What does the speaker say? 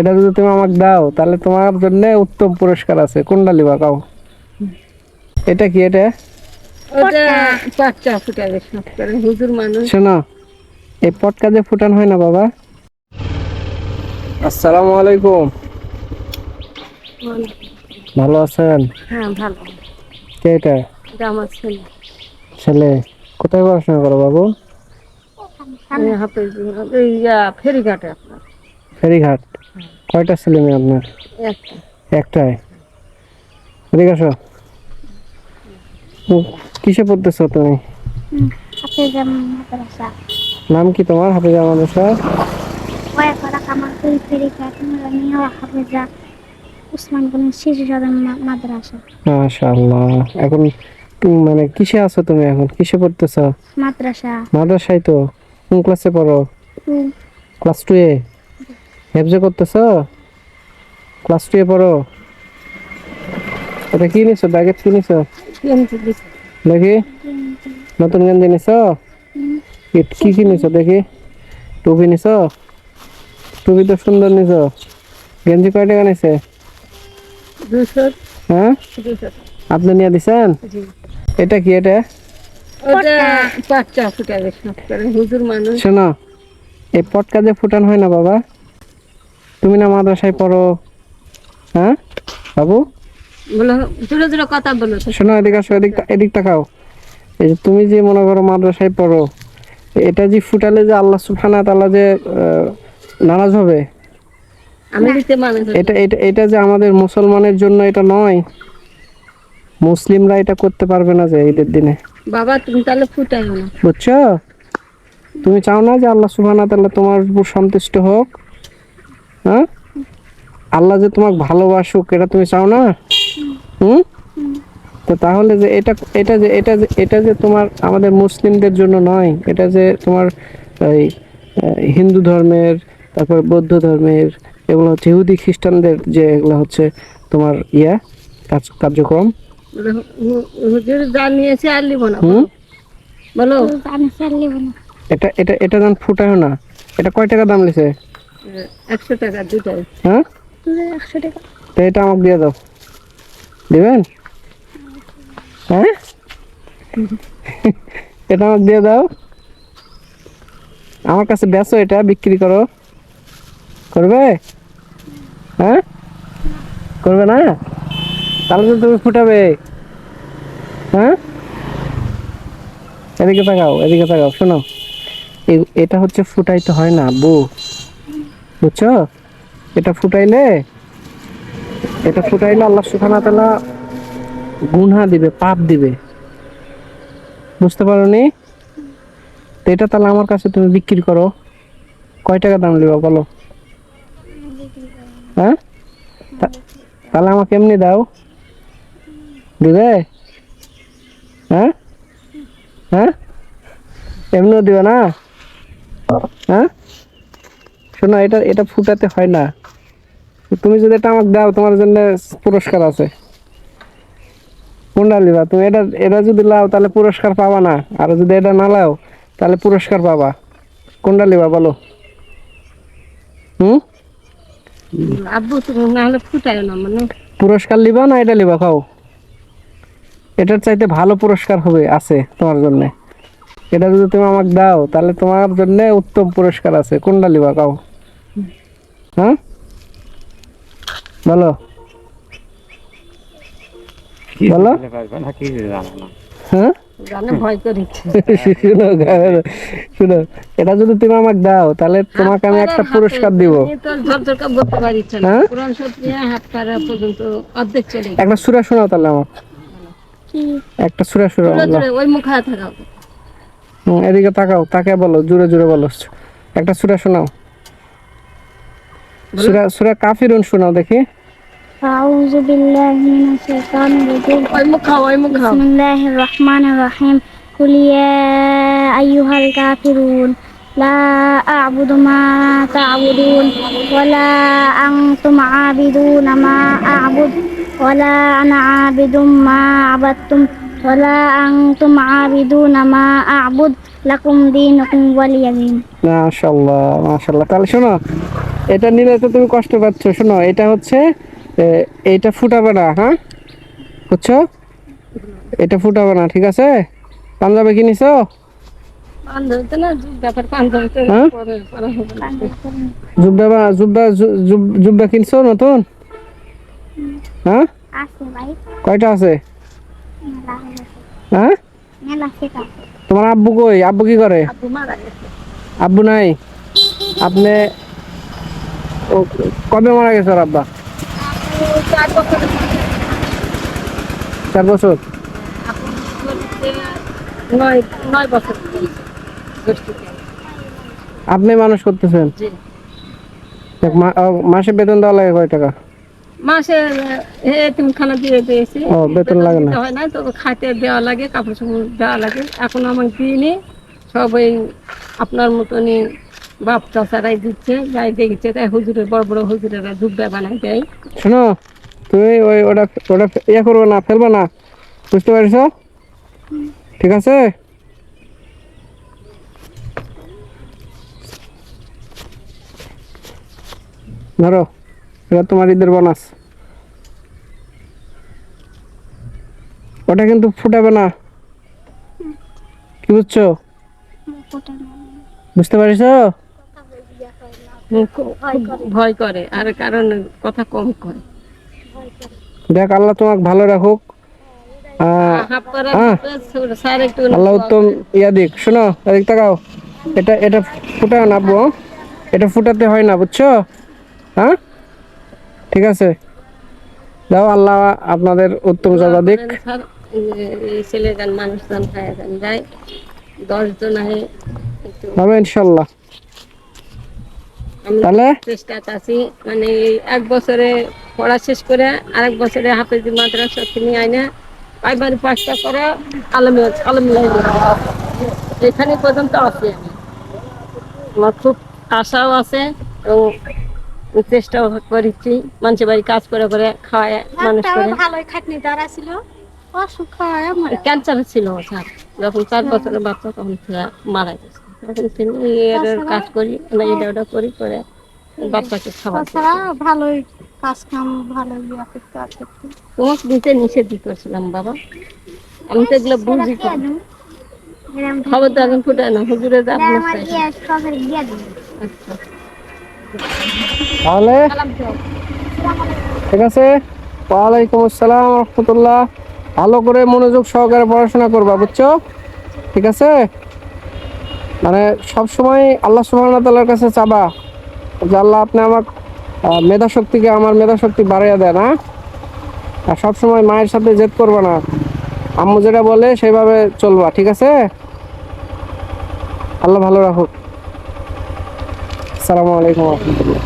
এটা যদি তুমি আমাকে দাও তাহলে তোমার জন্য উত্তম পুরস্কার আছে। কোনটা লিবা কাও? এটা কি এটা? শোনো এই পটকা যে ফুটান হয় না বাবা? আসসালামু আলাইকুম। ভালো আছেন? হ্যাঁ ভালো। কে এটা? আমার ছেলে। ছেলে। কোথায় পড়াশোনা করো বাবু? ফেরিঘাটে আপনার। ফেরিঘাট। কয়টা ছেলে মেয়ে আপনার? একটাই। এদিকে আসো। কিসে পড়তেছো তুমি? নাম কি তোমার হাফিজা মাদ্রাসা? মাশাআল্লাহ। এখন তুমি মানে কিসে আছো তুমি এখন? কিসে পড়তেছো? মাদ্রাসা। মাদ্রাসায় তো কোন ক্লাসে পড়ো? ক্লাস টু এ? হেফজে করতেছো? ক্লাস টু এ পড়ো। এটা কি নিছো? ব্যাগে কি নিছো? দেখি। নতুন গেঞ্জি নিছো? কি কি নিছো? দেখি। টুপি নিছো? টুপি তো সুন্দর নিছো। গেঞ্জি কয় টাকা নিছে? হ্যাঁ? আপনি নিয়ে দিছেন? এটা কি এটা? শোনো এই পটকা যে ফুটান হয় না বাবা? তুমি না মাদ্রাসায় পড়ো। হ্যাঁ? বাবু? বলো জোরে জোরে কথা বলো। শোনো এদিকে আসো এদিক এদিক তাকাও। এই যে তুমি যে মনে করো মাদ্রাসায় পড়ো এটা যে ফুটালে যে আল্লাহ সুবহানা তাআলা যে নারাজ হবে? আমি দিতে মানুষ এটা এটা এটা যে আমাদের মুসলমানের জন্য এটা নয়। মুসলিমরা এটা করতে পারবে না যে ঈদের দিনে। বাবা তুমি তাহলে ফুটাই না। বুঝছ? তুমি চাও না যে আল্লাহ সুবহানা তাআলা তোমার উপর সন্তুষ্ট হোক? হ্যাঁ? আল্লাহ যে তোমাকে ভালোবাসুক এটা তুমি চাও না? হুম? তো তাহলে যে এটা এটা যে এটা যে এটা যে তোমার আমাদের মুসলিমদের জন্য নয় এটা যে তোমার এই হিন্দু ধর্মের তারপর বৌদ্ধ ধর্মের এগুলো হচ্ছে ইহুদি খ্রিস্টানদের যে এগুলো হচ্ছে তোমার ইয়া কাজ কার্যক্রম। আর লিব না। বলো। এটা এটা এটা যেন ফুটায় না। এটা কয় টাকা দাম লিছে একশো টাকা দুটাই। হ্যাঁ? তুই একশো টাকা। তো এটা আমাকে দিয়ে দাও। দিবেন? হ্যাঁ? এটা আমাকে দিয়ে দাও। আমার কাছে বেচো এটা বিক্রি করো। করবে? হ্যাঁ? করবে না? তাহলে তো তুমি ফুটাবে। হ্যাঁ? এদিকে তাকাও এদিকে তাকাও শোনো। এটা হচ্ছে ফুটাইতে হয় না বউ বুঝছ? এটা ফুটাইলে এটা ফুটাইলে আল্লাহ ওয়া তাআলা গুনাহ দিবে, পাপ দিবে। বুঝতে পারো নি তো এটা তাহলে আমার কাছে তুমি বিক্রি করো। কয় টাকা দাম লিবা বলো? হ্যাঁ? তাহলে আমাকে এমনি দাও। দিবে? হ্যাঁ? হ্যাঁ? এমনিও দিবে না? হ্যাঁ? শোনো এটা এটা ফুটাতে হয় না। তুমি যদি এটা আমাকে দাও তোমার জন্য পুরস্কার আছে। কোনটা লিবা তুমি এটা এটা যদি লাও তাহলে পুরস্কার পাবা না। আর যদি এটা না লাও তাহলে পুরস্কার পাবা। কোনটা লিবা বলো। হুম? আব্বু তুমি না হলে ফুটাই না মানে। পুরস্কার লিবা না এটা লিবা খাও। এটার চাইতে ভালো পুরস্কার হবে আছে তোমার জন্য। এটা যদি তুমি আমাকে দাও তাহলে তোমার জন্য উত্তম পুরস্কার আছে। কোনটা লিবা খাও। হ্যাঁ? বলো। বলো। হ্যাঁ? জানে ভয় করেছে শুনো শুনো এটা যদি তুমি আমাকে দাও তাহলে তোমাকে আমি একটা পুরস্কার দিব। হ্যাঁ? কোরআন শরীফ নিয়ে হাত পাড়া পর্যন্ত অর্ধেক চলে গেছে। একটা সুরা শোনাও তাহলে আমার। একটা সুরা এদিকে তাকাও তাকে বলো জোরে জোরে বলো। একটা সুরা শোনাও। সুরা সুরা কাফিরুন শোনাও দেখি أعوذ بالله من الشيطان الرجيم ওই মুখা ওই মুখা بسم الله الرحمن الرحيم قل يا أيها الكافرون لا أعبد ما تعبدون ولا أنتم عابدون ما أعبد ولا أنا عابد ما عبدتم ولا أنتم عابدون ما أعبد لكم دينكم ولي دين মাশাল্লাহ মাশাল্লাহ তাহলে শোনো এটা নিলে তো তুমি কষ্ট পাচ্ছ শোনো এটা হচ্ছে এটা ফুটাবে না হ্যাঁ? বুঝছ? এটা ফুটাবে না ঠিক আছে? পাঞ্জাবে কিনেছো হ্যাঁ? জুব্বা কিনছো নতুন? হ্যাঁ? কয়টা আছে? মেলা হয়ে হ্যাঁ? তোমার আব্বু কই? আব্বু কি করে? আব্বু মারা গেছে। আব্বু নাই? আপনি কবে মারা গেছে ওর আব্বা? চার বছর। আপনি মানুষ করতেছেন? মাসে বেতন দেওয়া লাগে কয় টাকা? মাসে তুমি খানা দিয়ে দিয়েছি। ও, বেতন লাগে না। হয় না তো খাইতে দেওয়া লাগে কাপড় চোপড় দেওয়া লাগে। এখন আমাকে দিইনি সব ওই আপনার মতনই বাপ চাচারাই দিচ্ছে যাই দেখছে তাই হুজুরের বড় বড় হুজুরেরা দুব্বা বানাই দেয়। শোনো তুমি ওই ওটা ওটা ইয়ে করবে না ফেলবে না। বুঝতে পারছ? ঠিক আছে? ধরো এটা তোমার ঈদের বোনাস ওটা কিন্তু ফুটাবে না। কি বুঝছ? বুঝতে খুব ভয় করে আর কারণ কথা কম করে দেখ আল্লাহ তোমাকে ভালো রাখুক। হ্যাঁ। আল্লাহ উত্তম ইয়া দিক। শোনো এদিক তাকাও। এটা এটা ফুটাও না আব্বু এটা ফুটাতে হয় না বুঝছ? হ্যাঁ? ঠিক আছে। দাও আল্লাহ আপনাদের উত্তম জবা দিক। ছেলে গান মানুষ গান খায় গান যায় দশ জন হবে ইনশাল্লাহ। তাহলে? চেষ্টা আছি মানে এই এক বছরে পড়া শেষ করে আরেক বছরে হাফেজি মাদ্রাসা তিনি আইনা পাইবারি পাঁচটা করে আলমী আলমী এখানে পর্যন্ত আছি আমি। আমার খুব আশাও আছে এবং চেষ্টাও করেছি মানুষের বাড়ি কাজ করে করে খাওয়ায় মানুষ করে। ভালোই খাটনি দ্বারা ছিল অসুখ ক্যান্সার ছিল স্যার। যখন চার বছরের বাচ্চা তখন মারা গেছে। কাজ করি এটা ওটা করি করে বাচ্চাকে খাবার ভালোই কাজ কাম ভালো ইয়া করতে আছে তোমাকে দিতে নিষেধ করছিলাম বাবা। আমি তো এগুলো বুঝি খবর তো এখন ফুটে হুজুরে যা আপনার আমার চাই। ইয়ে আচ্ছা। তাহলে? ঠিক আছে? ওয়ালাইকুম আসসালাম রহমতুল্লাহ। ভালো করে মনোযোগ সহকারে পড়াশোনা করবা বুঝছ? ঠিক আছে? মানে সবসময় আল্লাহ তাআলার কাছে চাবা যে আল্লাহ আপনি আমার মেধা শক্তিকে আমার মেধা শক্তি বাড়াইয়া দেন হ্যাঁ? আর সব সময় মায়ের সাথে জেদ করবে না। আম্মু যেটা বলে সেইভাবে চলবা, ঠিক আছে? আল্লাহ ভালো রাখুক। আসসালামু আলাইকুম রহমতুল্লাহ।